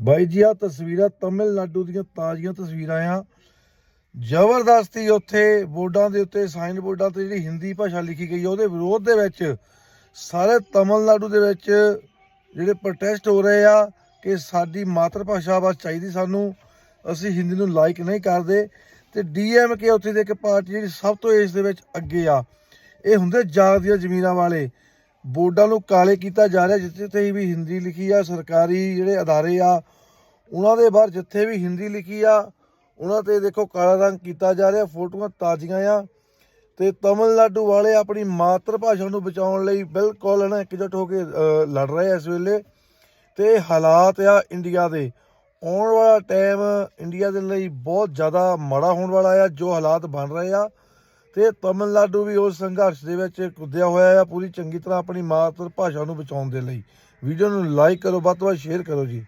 ਬਾਈ ਜੀ ਆ ਤਸਵੀਰਾਂ ਤਾਮਿਲਨਾਡੂ ਦੀਆਂ ਤਾਜ਼ੀਆਂ ਤਸਵੀਰਾਂ ਆ। ਜ਼ਬਰਦਸਤੀ ਉੱਥੇ ਬੋਰਡਾਂ ਦੇ ਉੱਤੇ ਸਾਈਨ ਬੋਰਡਾਂ ਤੇ ਜਿਹੜੀ ਹਿੰਦੀ ਭਾਸ਼ਾ ਲਿਖੀ ਗਈ ਆ, ਉਹਦੇ ਵਿਰੋਧ ਦੇ ਵਿੱਚ ਸਾਰੇ ਤਾਮਿਲਨਾਡੂ ਦੇ ਵਿੱਚ ਜਿਹੜੇ ਪ੍ਰੋਟੈਸਟ ਹੋ ਰਹੇ ਆ ਕਿ ਸਾਡੀ ਮਾਤਰ ਭਾਸ਼ਾ ਬਸ ਚਾਹੀਦੀ ਸਾਨੂੰ, ਅਸੀਂ ਹਿੰਦੀ ਨੂੰ ਲਾਈਕ ਨਹੀਂ ਕਰਦੇ। ਤੇ ਡੀਐਮਕੇ ਉੱਥੇ ਦੇ ਇੱਕ ਪਾਰਟੀ ਜਿਹੜੀ ਸਭ ਤੋਂ ਇਸ ਦੇ ਵਿੱਚ ਅੱਗੇ ਆ, ਇਹ ਹੁੰਦੇ ਜਾਗ ਦੀਆਂ ਜ਼ਮੀਨਾਂ ਵਾਲੇ। ਬੋਰਡਾਂ ਨੂੰ ਕਾਲੇ ਕੀਤਾ ਜਾ ਰਿਹਾ, ਜਿੱਥੇ ਤੇ ਵੀ ਹਿੰਦੀ ਲਿਖੀ ਆ, ਸਰਕਾਰੀ ਜਿਹੜੇ ਅਦਾਰੇ ਆ, ਉਹਨਾਂ ਦੇ ਬਾਹਰ ਜਿੱਥੇ ਵੀ ਹਿੰਦੀ ਲਿਖੀ ਆ, ਉਹਨਾਂ ਤੇ ਦੇਖੋ ਕਾਲਾ ਰੰਗ ਕੀਤਾ ਜਾ ਰਿਹਾ, ਫੋਟੋਆਂ ਤਾਜ਼ੀਆਂ ਆ। ਤੇ ਤਮਿਲਨਾਡੂ ਵਾਲੇ ਆਪਣੀ ਮਾਤਰ ਭਾਸ਼ਾ ਨੂੰ ਬਚਾਉਣ ਲਈ ਬਿਲਕੁਲ ਨਾ ਇਕਜੁੱਟ ਹੋ ਕੇ ਲੜ ਰਹੇ ਆ ਇਸ ਵੇਲੇ। ਤੇ ਹਾਲਾਤ ਆ ਇੰਡੀਆ ਦੇ। ਆਉਣ ਵਾਲਾ ਟਾਈਮ ਇੰਡੀਆ ਦੇ ਲਈ ਬਹੁਤ ਜ਼ਿਆਦਾ ਮਾੜਾ ਹੋਣ ਵਾਲਾ ਆ, ਜੋ ਹਾਲਾਤ ਬਣ ਰਹੇ ਆ। ਤੇ ਤਮਿਲਨਾਡੂ ਵੀ ਉਸ ਸੰਘਰਸ਼ ਦੇ ਵਿੱਚ ਕੁੱਦਿਆ ਹੋਇਆ ਆ। ਪੂਰੀ ਚੰਗੀ ਤਰ੍ਹਾਂ ਆਪਣੀ ਮਾਤਰ ਭਾਸ਼ਾ ਨੂੰ ਬਚਾਉਣ ਦੇ ਲਈ। ਵੀਡੀਓ ਨੂੰ ਲਾਈਕ ਕਰੋ, ਵੱਧ ਤੋਂ ਵੱਧ ਸ਼ੇਅਰ ਕਰੋ ਜੀ।